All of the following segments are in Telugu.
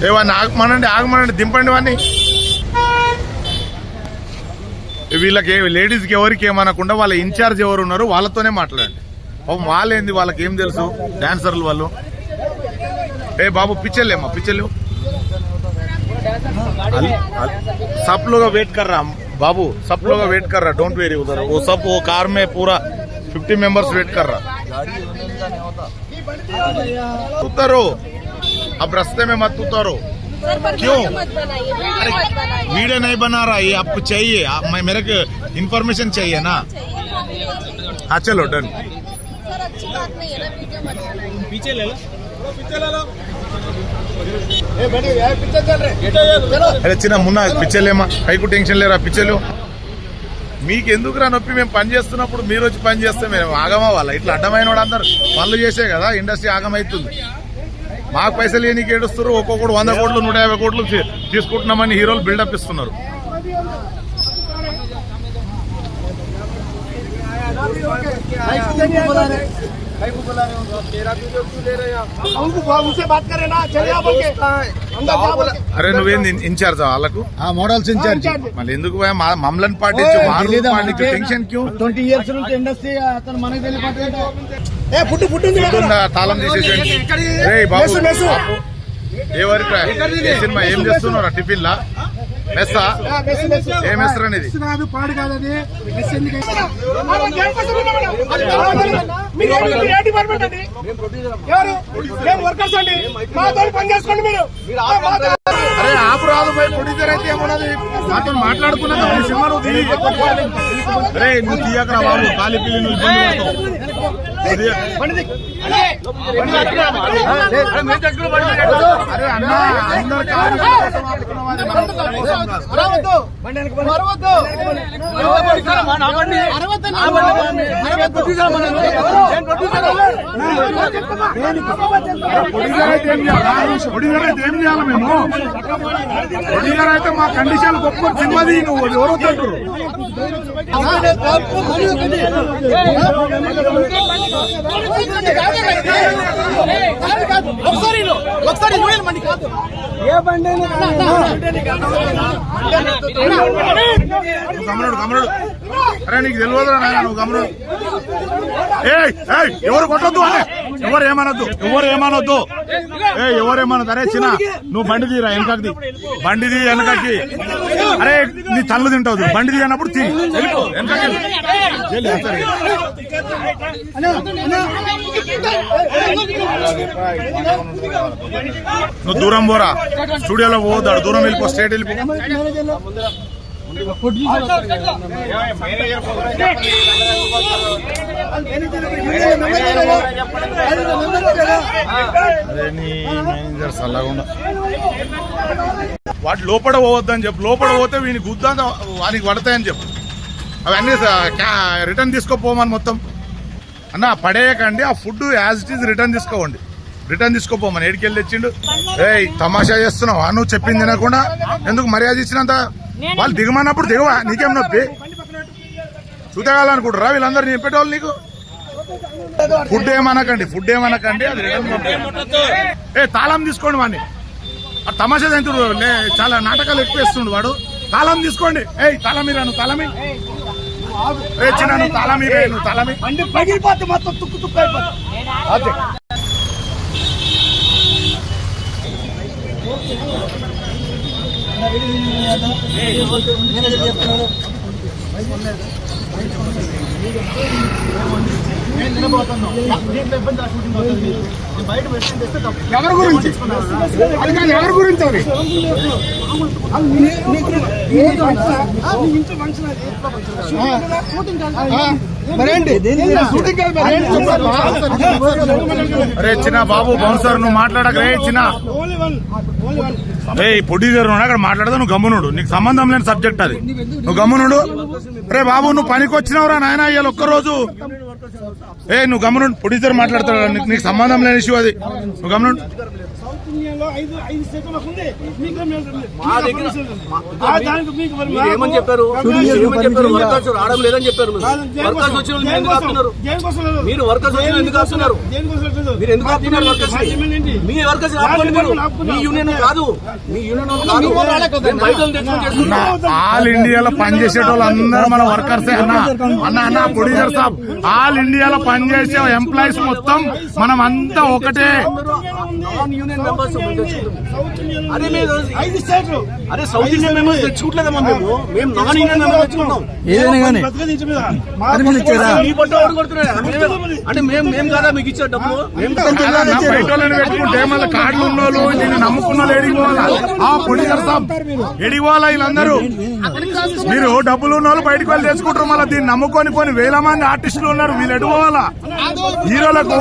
ఏ వాడిని ఆగమనండి ఆగమనండి దింపండి వాడిని వీళ్ళకి లేడీస్కి ఎవరికి ఏమనకుండా వాళ్ళ ఇన్ఛార్జ్ ఎవరు ఉన్నారు వాళ్ళతోనే మాట్లాడండి పాపం వాళ్ళేంది వాళ్ళకి ఏం తెలుసు డాన్సర్లు వాళ్ళు ఏ బాబు పిచ్చర్లేమ్మా పిచ్చర్లు अल- अल- सब लोग वेट कर रहा बाबू सब लोग वेट कर रहा डोंट वेरी उधर वो सब वो कार में पूरा 50 मेंबर्स वेट कर रहा उतरो अब रास्ते में मत उतरो सर पर क्यों? वीडियो मत बनाइए वीडियो मत बनाइए वीडियो नहीं बना रहा ये आपको चाहिए आप, मैं मेरे को इन्फॉर्मेशन चाहिए ना चाहिए हाँ चलो डन सर अच्छी बात नहीं है ना वीडियो मत बनाइए पीछे ले लो అరే చిన్న మున్న పిచ్చలేమా పైకు టెన్షన్ లేరా పిచ్చలు మీకు ఎందుకు రా నొప్పి మేము పని చేస్తున్నప్పుడు మీరు వచ్చి పని చేస్తే మేము ఆగమా వాళ్ళ ఇట్లా అడ్డమైన వాడు అందరు పనులు చేసే కదా ఇండస్ట్రీ ఆగమవుతుంది మాకు పైసలు ఏనికి ఏడుస్తారు ఒక్కొక్కడు వంద కోట్లు నూట యాభై కోట్లు తీసుకుంటున్నామని హీరోలు బిల్డప్ ఇస్తున్నారు. उनको उनसे बात करें ना चले आप बोल के अंदर जा बोल के అరే నువ్వేంది ఇన్ఛార్జ్ వాళ్ళకు మోడల్స్ ఇన్ఛార్జ్ మళ్ళీ ఎందుకు పోయా? మా- మమ్మల్ని పాటించు మా రూల్ పాటించు టెన్షన్ క్యూ ట్వంటీ ఇయర్స్ నుంచి ఇండస్ట్రీ అతను మనకి తెలియదు ఏ పుట్టు పుట్టు ఉంది కదా. ఉందా? తాళం తీసేసేయండి రేయ్ బాబు మెస్సు, మెస్సు. బాబు. ఏ వరకు రా? ఏ సినిమా ఏం చేస్తున్నారా టిఫిన్ లా మెస్సా. ఏ అనేది కాదు పాడు కాదు అది అరే ఆపు రాదు పోయి ప్రొడ్యూసర్ అయితే ఏమన్నది మాతో మాట్లాడుకున్నా కదా, ఈ సినిమా నువ్వు. అరే నువ్వు తీయకరా బాబు కాలి పిల్లి నువ్వు ఇబ్బంది పడతావు. నువ్వు తీయ- అరే అన్న అందరు కావాలి కోసం అరవద్దు. అరవద్దు. ప్రొడ్యూసర్ అయితే ఏం చేయాలి? మేము ప్రొడ్యూసర్ అయితే మా కండిషన్ గొప్ప సినిమా నువ్వు ఎవరు వద్దంటారు ఒకసారి ఒకసారి చూడండి కాదు గమనుడు గమనుడు అరే నీకు తెలియదురా ఎవరు కొట్టొద్దు అనే ఎవరు ఏమనొద్దు? ఎవరు ఏమనొద్దు? ఏ ఎవరేమనొద్దు అరే చిన్న నువ్వు బండి తీరా వెనకది బండి తీ వెనకకి. అరే నీ తల్లు తింటావు బండి తీ. అన్నప్పుడు తీ నువ్వు దూరం పోరా. స్టూడియోలో పోతాడు దూరం వెళ్ళిపో స్టేట్ వెళ్ళిపో. వాటి లోపల పోవద్దని చెప్పు. లోపల పోతే వీని గుద్దా వానికి పడతాయని చెప్పు. అవన్నీ రిటర్న్ తీసుకోపోమని మొత్తం. అన్న పడేయకండి. ఆ food as it is return తీసుకోవండి return తీసుకోపోమని ఏడికెళ్ళి తెచ్చిండు. ఏ తమాషా చేస్తున్నావా? నువ్వు చెప్పింది తినకుండా ఎందుకు మర్యాద ఇచ్చినంత వాళ్ళు దిగమన్నప్పుడు దిగవా? నీకేం నొప్పి? చూతగాలనుకుంటారా వీళ్ళందరూ నింపేటోళ్ళు నీకు? ఫుడ్ ఏమనకండి ఫుడ్ ఏమనకండి అది. ఏ తాళం తీసుకోండి వాడిని ఆ తమాషా తింటుడు చాలా నాటకాలు ఎక్కువ వేస్తుండు వాడు. తాళం తీసుకోండి. ఏయ్ తాళమీరా నువ్వు తాళమి ఏ చిన్న నువ్వు తాళమీరా నువ్వు తాళమి బండి పగిలిపోతే మొత్తం తుక్కు తుక్కు అయిపోతుంది. అదే ఎవరి గురించి? అది కాదు ఎవరి గురించి అది? కాదు మరేంటి అరే చిన్న బాబు బౌన్సర్ నువ్వు మాట్లాడక రే చిన్న. రే ప్రొడ్యూసర్ అక్కడ మాట్లాడదా? నువ్వు గమ్మునుడు. నీకు సంబంధం లేని సబ్జెక్ట్ అది. నువ్వు గమ్మునుడు? రే బాబు నువ్వు పనికి వచ్చినావురా నాయన ఇవాళ ఒక్కరోజు. ఏ నువ్వు గమ్మునుడు. ప్రొడ్యూసర్ మాట్లాడతాడు? నీకు నీకు సంబంధం లేని ఇష్యూ అది. నువ్వు గమ్మునుడు. సౌత్ ఇండియన్లో ఐదు ఐదు స్టేట్లు మాకు ఉంది మీకు మా దగ్గర ఆ దానికి మీకు మరి మీరు ఏమని చెప్పారు? ఏమని చెప్పారు? వర్కర్స్ రావడం లేదని చెప్పారు మీరు. వర్కర్స్ వచ్చిన వాళ్ళు ఎందుకు ఆపుతున్నారు. మీరు వర్కర్స్ వచ్చిన వాళ్ళు ఎందుకు ఆపుతున్నారు? దేనికోసం లేదు. మీరు ఎందుకు ఆపుతున్నారు వర్కర్స్ మా వర్కర్స్ మీ యూనియన్ కాదు. మీ యూనియన్ ఆల్ ఇండియాలో పనిచేసే వాళ్ళు అందరూ మన వర్కర్సే అన్న? అన్న అన్న ప్రొడ్యూసర్ సాబ్ ఆల్ ఇండియాలో పనిచేసే ఎంప్లాయీస్ మొత్తం మనం అంతా ఒకటే. యూనియన్ మెంబర్స్ అరే మీరు ఐదు స్టేట్లు. అరే సౌత్ ఇండియన్ మెంబర్స్ తెచ్చుకోవట్లేదమ్మా మేము నాన్ మెంబర్స్ తెచ్చుకున్నాం ఏదైనా కానీ. అంటే కాదా? మీకు ఇచ్చే పెట్టుకుంటే మళ్ళీ కార్డులు నమ్ముకున్న వాళ్ళు ఆ వీళ్ళందరూ? మీరు డబ్బులు ఉన్న వాళ్ళు బయటకు వెళ్ళి తెచ్చుకుంటారు. మళ్ళీ దీన్ని నమ్ముకొని పోని వేల మంది ఆర్టిస్టులు ఉన్నారు. వీళ్ళు ఎడిపోవాలా హీరోలకు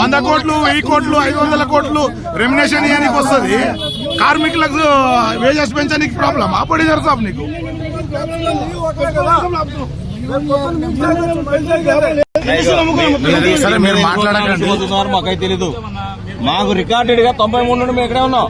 వంద కోట్లు వెయ్యి కోట్లు ఐదు వందల కోట్లు రెమినేషన్ ఇవ్వడానికి వస్తుంది. కార్మికులకు వేజెస్ పెంచడానికి ప్రాబ్లం ఆ ప్రొడ్యూసర్ సాబ్ నీకు. సరే మీరు మాట్లాడకండి. మాకైతే తెలీదు. మాకు రికార్డెడ్గా తొంభై మూడు నుండి మేము ఇక్కడే ఉన్నాం.